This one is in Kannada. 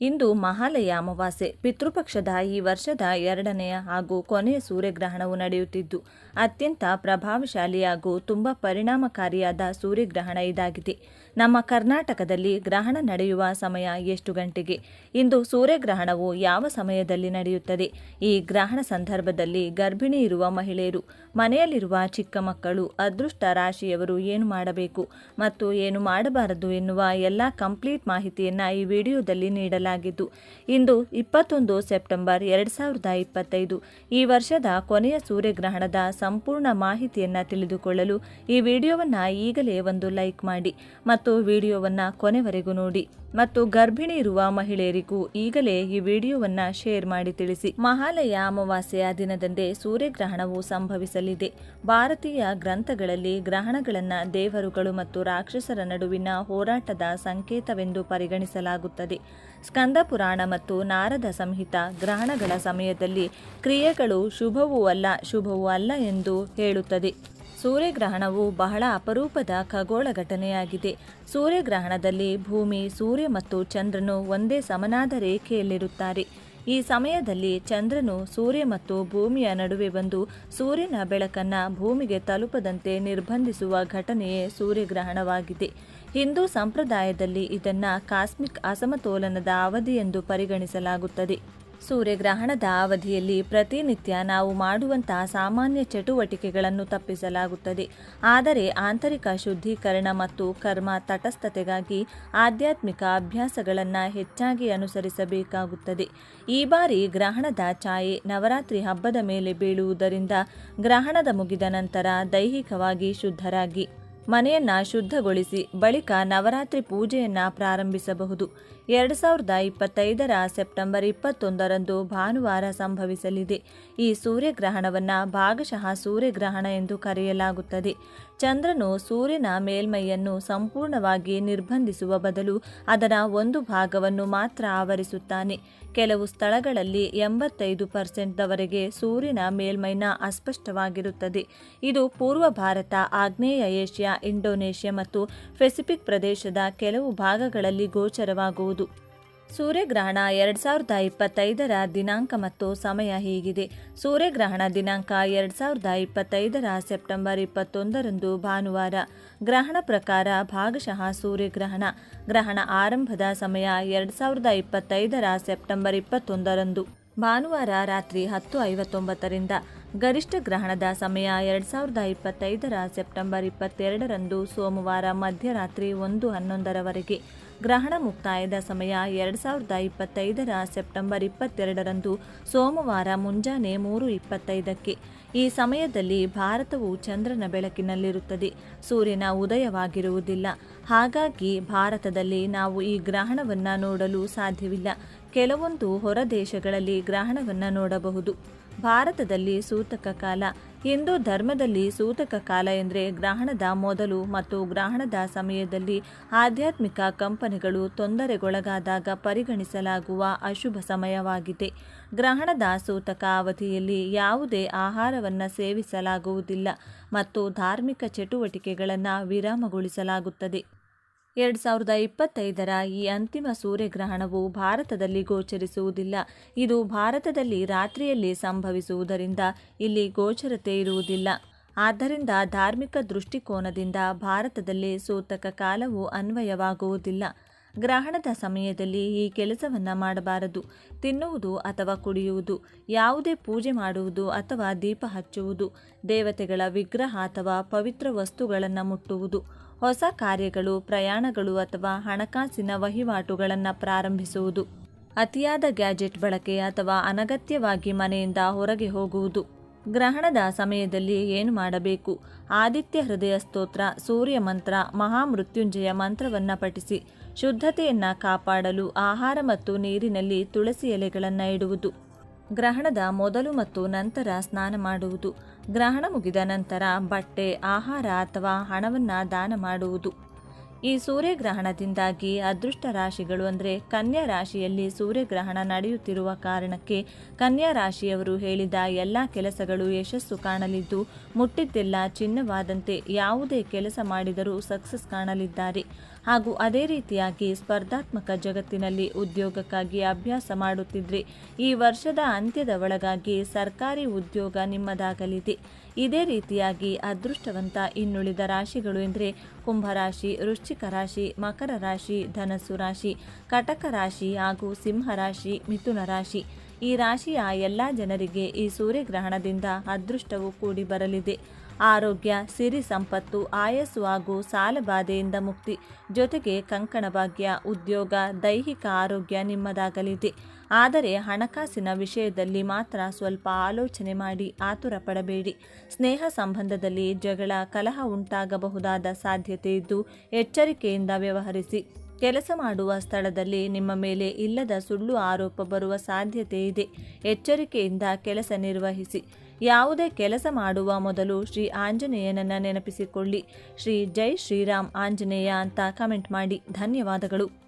ಇಂದು ಮಹಾಲಯ ಅಮಾವಾಸ್ಯೆ. ಪಿತೃಪಕ್ಷದ ಈ ವರ್ಷದ ಎರಡನೆಯ ಹಾಗೂ ಕೊನೆಯ ಸೂರ್ಯಗ್ರಹಣವು ನಡೆಯುತ್ತಿದ್ದು, ಅತ್ಯಂತ ಪ್ರಭಾವಶಾಲಿ ಹಾಗೂ ತುಂಬ ಪರಿಣಾಮಕಾರಿಯಾದ ಸೂರ್ಯಗ್ರಹಣ ಇದಾಗಿದೆ. ನಮ್ಮ ಕರ್ನಾಟಕದಲ್ಲಿ ಗ್ರಹಣ ನಡೆಯುವ ಸಮಯ ಎಷ್ಟು ಗಂಟೆಗೆ? ಇಂದು ಸೂರ್ಯಗ್ರಹಣವು ಯಾವ ಸಮಯದಲ್ಲಿ ನಡೆಯುತ್ತದೆ? ಈ ಗ್ರಹಣ ಸಂದರ್ಭದಲ್ಲಿ ಗರ್ಭಿಣಿ ಇರುವ ಮಹಿಳೆಯರು, ಮನೆಯಲ್ಲಿರುವ ಚಿಕ್ಕ ಮಕ್ಕಳು, ಅದೃಷ್ಟ ರಾಶಿಯವರು ಏನು ಮಾಡಬೇಕು ಮತ್ತು ಏನು ಮಾಡಬಾರದು ಎನ್ನುವ ಎಲ್ಲ ಕಂಪ್ಲೀಟ್ ಮಾಹಿತಿಯನ್ನು ಈ ವಿಡಿಯೋದಲ್ಲಿ ನೀಡಲಾಗಿದ್ದು ಇಂದು ಇಪ್ಪತ್ತೊಂದು ಸೆಪ್ಟೆಂಬರ್ ಎರಡು ಸಾವಿರದ ಇಪ್ಪತ್ತೈದು. ಈ ವರ್ಷದ ಕೊನೆಯ ಸೂರ್ಯಗ್ರಹಣದ ಸಂಪೂರ್ಣ ಮಾಹಿತಿಯನ್ನು ತಿಳಿದುಕೊಳ್ಳಲು ಈ ವಿಡಿಯೋವನ್ನು ಈಗಲೇ ಒಂದು ಲೈಕ್ ಮಾಡಿ ಮತ್ತು ವಿಡಿಯೋವನ್ನು ಕೊನೆವರೆಗೂ ನೋಡಿ. ಮತ್ತು ಗರ್ಭಿಣಿ ಇರುವ ಮಹಿಳೆಯರಿಗೂ ಈಗಲೇ ಈ ವಿಡಿಯೋವನ್ನ ಶೇರ್ ಮಾಡಿ ತಿಳಿಸಿ. ಮಹಾಲಯ ಅಮಾವಾಸ್ಯೆಯ ದಿನದಂದೇ ಸೂರ್ಯಗ್ರಹಣವು ಸಂಭವಿಸಲಿದೆ. ಭಾರತೀಯ ಗ್ರಂಥಗಳಲ್ಲಿ ಗ್ರಹಣಗಳನ್ನು ದೇವರುಗಳು ಮತ್ತು ರಾಕ್ಷಸರ ನಡುವಿನ ಹೋರಾಟದ ಸಂಕೇತವೆಂದು ಪರಿಗಣಿಸಲಾಗುತ್ತದೆ. ಸ್ಕಂದ ಪುರಾಣ ಮತ್ತು ನಾರದ ಸಂಹಿತ ಗ್ರಹಣಗಳ ಸಮಯದಲ್ಲಿ ಕ್ರಿಯೆಗಳು ಶುಭವೂ ಅಲ್ಲ ಶುಭವೂ ಅಲ್ಲ ಎಂದು ಹೇಳುತ್ತದೆ. ಸೂರ್ಯಗ್ರಹಣವು ಬಹಳ ಅಪರೂಪದ ಖಗೋಳ ಘಟನೆಯಾಗಿದೆ ಸೂರ್ಯಗ್ರಹಣದಲ್ಲಿ ಭೂಮಿ, ಸೂರ್ಯ ಮತ್ತು ಚಂದ್ರನು ಒಂದೇ ಸಮನಾದ ರೇಖೆಯಲ್ಲಿರುತ್ತಾರೆ. ಈ ಸಮಯದಲ್ಲಿ ಚಂದ್ರನು ಸೂರ್ಯ ಮತ್ತು ಭೂಮಿಯ ನಡುವೆ ಬಂದು ಸೂರ್ಯನ ಬೆಳಕನ್ನು ಭೂಮಿಗೆ ತಲುಪದಂತೆ ನಿರ್ಬಂಧಿಸುವ ಘಟನೆಯೇ ಸೂರ್ಯಗ್ರಹಣವಾಗಿದೆ. ಹಿಂದೂ ಸಂಪ್ರದಾಯದಲ್ಲಿ ಇದನ್ನು ಕಾಸ್ಮಿಕ್ ಅಸಮತೋಲನದ ಅವಧಿ ಎಂದು ಪರಿಗಣಿಸಲಾಗುತ್ತದೆ. ಸೂರ್ಯಗ್ರಹಣದ ಅವಧಿಯಲ್ಲಿ ಪ್ರತಿನಿತ್ಯ ನಾವು ಮಾಡುವಂತಹ ಸಾಮಾನ್ಯ ಚಟುವಟಿಕೆಗಳನ್ನು ತಪ್ಪಿಸಲಾಗುತ್ತದೆ. ಆದರೆ ಆಂತರಿಕ ಶುದ್ಧೀಕರಣ ಮತ್ತು ಕರ್ಮ ತಟಸ್ಥತೆಗಾಗಿ ಆಧ್ಯಾತ್ಮಿಕ ಅಭ್ಯಾಸಗಳನ್ನು ಹೆಚ್ಚಾಗಿ ಅನುಸರಿಸಬೇಕಾಗುತ್ತದೆ. ಈ ಬಾರಿ ಗ್ರಹಣದ ಛಾಯೆ ನವರಾತ್ರಿ ಹಬ್ಬದ ಮೇಲೆ ಬೀಳುವುದರಿಂದ ಗ್ರಹಣದ ಮುಗಿದ ನಂತರ ದೈಹಿಕವಾಗಿ ಶುದ್ಧರಾಗಿ ಮನೆಯನ್ನ ಶುದ್ಧಗೊಳಿಸಿ ಬಳಿಕ ನವರಾತ್ರಿ ಪೂಜೆಯನ್ನ ಪ್ರಾರಂಭಿಸಬಹುದು. ಎರಡು ಸಾವಿರದ ಇಪ್ಪತ್ತೈದರ ಸೆಪ್ಟೆಂಬರ್ ಇಪ್ಪತ್ತೊಂದರಂದು ಭಾನುವಾರ ಸಂಭವಿಸಲಿದೆ. ಈ ಸೂರ್ಯಗ್ರಹಣವನ್ನು ಭಾಗಶಃ ಸೂರ್ಯಗ್ರಹಣ ಎಂದು ಕರೆಯಲಾಗುತ್ತದೆ. ಚಂದ್ರನು ಸೂರ್ಯನ ಮೇಲ್ಮೈಯನ್ನು ಸಂಪೂರ್ಣವಾಗಿ ನಿರ್ಬಂಧಿಸುವ ಬದಲು ಅದರ ಒಂದು ಭಾಗವನ್ನು ಮಾತ್ರ ಆವರಿಸುತ್ತಾನೆ. ಕೆಲವು ಸ್ಥಳಗಳಲ್ಲಿ ಎಂಬತ್ತೈದು ಪರ್ಸೆಂಟ್ದವರೆಗೆ ಸೂರ್ಯನ ಮೇಲ್ಮೈನ ಅಸ್ಪಷ್ಟವಾಗಿರುತ್ತದೆ. ಇದು ಪೂರ್ವ ಭಾರತ, ಆಗ್ನೇಯ ಏಷ್ಯಾ, ಇಂಡೋನೇಷ್ಯಾ ಮತ್ತು ಪೆಸಿಫಿಕ್ ಪ್ರದೇಶದ ಕೆಲವು ಭಾಗಗಳಲ್ಲಿ ಗೋಚರವಾಗುವುದು. ಸೂರ್ಯಗ್ರಹಣ ಎರಡು ಸಾವಿರದ ಇಪ್ಪತ್ತೈದರ ದಿನಾಂಕ ಮತ್ತು ಸಮಯ ಹೀಗಿದೆ. ಸೂರ್ಯಗ್ರಹಣ ದಿನಾಂಕ ಎರಡು ಸಾವಿರದ ಇಪ್ಪತ್ತೈದರ ಸೆಪ್ಟೆಂಬರ್ ಇಪ್ಪತ್ತೊಂದರಂದು ಭಾನುವಾರ. ಗ್ರಹಣ ಪ್ರಕಾರ ಭಾಗಶಃ ಸೂರ್ಯಗ್ರಹಣ. ಗ್ರಹಣ ಆರಂಭದ ಸಮಯ ಎರಡು ಸಾವಿರದ ಇಪ್ಪತ್ತೈದರ ಸೆಪ್ಟೆಂಬರ್ ಇಪ್ಪತ್ತೊಂದರಂದು. ಭಾನುವಾರ ರಾತ್ರಿ ಹತ್ತು ಐವತ್ತೊಂಬತ್ತರಿಂದ. ಗರಿಷ್ಠ ಗ್ರಹಣದ ಸಮಯ ಎರಡು ಸಾವಿರದ ಇಪ್ಪತ್ತೈದರ ಸೆಪ್ಟೆಂಬರ್ ಇಪ್ಪತ್ತೆರಡರಂದು ಸೋಮವಾರ ಮಧ್ಯರಾತ್ರಿ ಒಂದು ಹನ್ನೊಂದರವರೆಗೆ. ಗ್ರಹಣ ಮುಕ್ತಾಯದ ಸಮಯ ಎರಡು ಸಾವಿರದ ಇಪ್ಪತ್ತೈದರ ಸೆಪ್ಟೆಂಬರ್ ಇಪ್ಪತ್ತೆರಡರಂದು ಸೋಮವಾರ ಮುಂಜಾನೆ ಮೂರು ಇಪ್ಪತ್ತೈದಕ್ಕೆ. ಈ ಸಮಯದಲ್ಲಿ ಭಾರತವು ಚಂದ್ರನ ಬೆಳಕಿನಲ್ಲಿರುತ್ತದೆ. ಸೂರ್ಯನ ಉದಯವಾಗಿರುವುದಿಲ್ಲ. ಹಾಗಾಗಿ ಭಾರತದಲ್ಲಿ ನಾವು ಈ ಗ್ರಹಣವನ್ನು ನೋಡಲು ಸಾಧ್ಯವಿಲ್ಲ. ಕೆಲವೊಂದು ಹೊರ ದೇಶಗಳಲ್ಲಿ ಗ್ರಹಣವನ್ನು ನೋಡಬಹುದು. ಭಾರತದಲ್ಲಿ ಸೂತಕ ಕಾಲ ಹಿಂದೂ ಧರ್ಮದಲ್ಲಿ ಸೂತಕ ಕಾಲ ಎಂದರೆ ಗ್ರಹಣದ ಮೊದಲು ಮತ್ತು ಗ್ರಹಣದ ಸಮಯದಲ್ಲಿ ಆಧ್ಯಾತ್ಮಿಕ ಕಂಪನಿಗಳು ತೊಂದರೆಗೊಳಗಾದಾಗ ಪರಿಗಣಿಸಲಾಗುವ ಅಶುಭ ಸಮಯವಾಗಿದೆ. ಗ್ರಹಣದ ಸೂತಕ ಅವಧಿಯಲ್ಲಿ ಯಾವುದೇ ಆಹಾರವನ್ನು ಸೇವಿಸಲಾಗುವುದಿಲ್ಲ ಮತ್ತು ಧಾರ್ಮಿಕ ಚಟುವಟಿಕೆಗಳನ್ನು ವಿರಾಮಗೊಳಿಸಲಾಗುತ್ತದೆ. ಎರಡು ಸಾವಿರದ ಇಪ್ಪತ್ತೈದರ ಈ ಅಂತಿಮ ಸೂರ್ಯಗ್ರಹಣವು ಭಾರತದಲ್ಲಿ ಗೋಚರಿಸುವುದಿಲ್ಲ. ಇದು ಭಾರತದಲ್ಲಿ ರಾತ್ರಿಯಲ್ಲಿ ಸಂಭವಿಸುವುದರಿಂದ ಇಲ್ಲಿ ಗೋಚರತೆ ಇರುವುದಿಲ್ಲ. ಆದ್ದರಿಂದ ಧಾರ್ಮಿಕ ದೃಷ್ಟಿಕೋನದಿಂದ ಭಾರತದಲ್ಲಿ ಸೂತಕ ಕಾಲವು ಅನ್ವಯವಾಗುವುದಿಲ್ಲ. ಗ್ರಹಣದ ಸಮಯದಲ್ಲಿ ಈ ಕೆಲಸವನ್ನು ಮಾಡಬಾರದು. ತಿನ್ನುವುದು ಅಥವಾ ಕುಡಿಯುವುದು, ಯಾವುದೇ ಪೂಜೆ ಮಾಡುವುದು ಅಥವಾ ದೀಪ ಹಚ್ಚುವುದು, ದೇವತೆಗಳ ವಿಗ್ರಹ ಅಥವಾ ಪವಿತ್ರ ವಸ್ತುಗಳನ್ನು ಮುಟ್ಟುವುದು, ಹೊಸ ಕಾರ್ಯಗಳು, ಪ್ರಯಾಣಗಳು ಅಥವಾ ಹಣಕಾಸಿನ ವಹಿವಾಟುಗಳನ್ನು ಪ್ರಾರಂಭಿಸುವುದು, ಅತಿಯಾದ ಗ್ಯಾಜೆಟ್ ಬಳಕೆ ಅಥವಾ ಅನಗತ್ಯವಾಗಿ ಮನೆಯಿಂದ ಹೊರಗೆ ಹೋಗುವುದು. ಗ್ರಹಣದ ಸಮಯದಲ್ಲಿ ಏನು ಮಾಡಬೇಕು? ಆದಿತ್ಯ ಹೃದಯ ಸ್ತೋತ್ರ, ಸೂರ್ಯ ಮಂತ್ರ, ಮಹಾಮೃತ್ಯುಂಜಯ ಮಂತ್ರವನ್ನು ಪಠಿಸಿ. ಶುದ್ಧತೆಯನ್ನು ಕಾಪಾಡಲು ಆಹಾರ ಮತ್ತು ನೀರಿನಲ್ಲಿ ತುಳಸಿ ಎಲೆಗಳನ್ನು ಇಡುವುದು. ಗ್ರಹಣದ ಮೊದಲು ಮತ್ತು ನಂತರ ಸ್ನಾನ ಮಾಡುವುದು. ಗ್ರಹಣ ಮುಗಿದ ನಂತರ ಬಟ್ಟೆ, ಆಹಾರ ಅಥವಾ ಹಣವನ್ನು ದಾನ ಮಾಡುವುದು. ಈ ಸೂರ್ಯಗ್ರಹಣದಿಂದಾಗಿ ಅದೃಷ್ಟ ರಾಶಿಗಳು ಅಂದರೆ ಕನ್ಯಾ ರಾಶಿಯಲ್ಲಿ ಸೂರ್ಯಗ್ರಹಣ ನಡೆಯುತ್ತಿರುವ ಕಾರಣಕ್ಕೆ ಕನ್ಯಾ ರಾಶಿಯವರು ಹೇಳಿದ ಎಲ್ಲ ಕೆಲಸಗಳು ಯಶಸ್ಸು ಕಾಣಲಿದ್ದು, ಮುಟ್ಟಿದ್ದೆಲ್ಲ ಚಿನ್ನವಾದಂತೆ ಯಾವುದೇ ಕೆಲಸ ಮಾಡಿದರೂ ಸಕ್ಸಸ್ ಕಾಣಲಿದ್ದಾರೆ. ಹಾಗೂ ಅದೇ ರೀತಿಯಾಗಿ ಸ್ಪರ್ಧಾತ್ಮಕ ಜಗತ್ತಿನಲ್ಲಿ ಉದ್ಯೋಗಕ್ಕಾಗಿ ಅಭ್ಯಾಸ ಮಾಡುತ್ತಿದ್ರಿ. ಈ ವರ್ಷದ ಅಂತ್ಯದ ಒಳಗಾಗಿ ಸರ್ಕಾರಿ ಉದ್ಯೋಗ ನಿಮ್ಮದಾಗಲಿದೆ. ಇದೇ ರೀತಿಯಾಗಿ ಅದೃಷ್ಟವಂತ ಇನ್ನುಳಿದ ರಾಶಿಗಳು ಎಂದರೆ ಕುಂಭರಾಶಿ, ವೃಶ್ಚಿಕ ರಾಶಿ, ಮಕರ ರಾಶಿ, ಧನಸ್ಸು ರಾಶಿ, ಕಟಕ ರಾಶಿ ಹಾಗೂ ಸಿಂಹ ರಾಶಿ, ಮಿಥುನ ರಾಶಿ. ಈ ರಾಶಿಯ ಎಲ್ಲ ಜನರಿಗೆ ಈ ಸೂರ್ಯಗ್ರಹಣದಿಂದ ಅದೃಷ್ಟವು ಕೂಡಿ ಬರಲಿದೆ. ಆರೋಗ್ಯ, ಸಿರಿ ಸಂಪತ್ತು, ಆಯಸ್ಸು ಹಾಗೂ ಸಾಲಬಾಧೆಯಿಂದ ಮುಕ್ತಿ ಜೊತೆಗೆ ಕಂಕಣ ಭಾಗ್ಯ, ಉದ್ಯೋಗ, ದೈಹಿಕ ಆರೋಗ್ಯ ನಿಮ್ಮದಾಗಲಿದೆ. ಆದರೆ ಹಣಕಾಸಿನ ವಿಷಯದಲ್ಲಿ ಮಾತ್ರ ಸ್ವಲ್ಪ ಆಲೋಚನೆ ಮಾಡಿ ಆತುರ ಪಡಬೇಡಿ. ಸ್ನೇಹ ಸಂಬಂಧದಲ್ಲಿ ಜಗಳ, ಕಲಹ ಉಂಟಾಗಬಹುದಾದ ಸಾಧ್ಯತೆ ಇದ್ದು ಎಚ್ಚರಿಕೆಯಿಂದ ವ್ಯವಹರಿಸಿ. ಕೆಲಸ ಮಾಡುವ ಸ್ಥಳದಲ್ಲಿ ನಿಮ್ಮ ಮೇಲೆ ಇಲ್ಲದ ಸುಳ್ಳು ಆರೋಪ ಬರುವ ಸಾಧ್ಯತೆ ಇದೆ. ಎಚ್ಚರಿಕೆಯಿಂದ ಕೆಲಸ ನಿರ್ವಹಿಸಿ. ಯಾವುದೇ ಕೆಲಸ ಮಾಡುವ ಮೊದಲು ಶ್ರೀ ಆಂಜನೇಯನನ್ನು ನೆನಪಿಸಿಕೊಳ್ಳಿ. ಶ್ರೀ ಜೈ ಶ್ರೀರಾಮ್ ಆಂಜನೇಯ ಅಂತ ಕಮೆಂಟ್ ಮಾಡಿ. ಧನ್ಯವಾದಗಳು.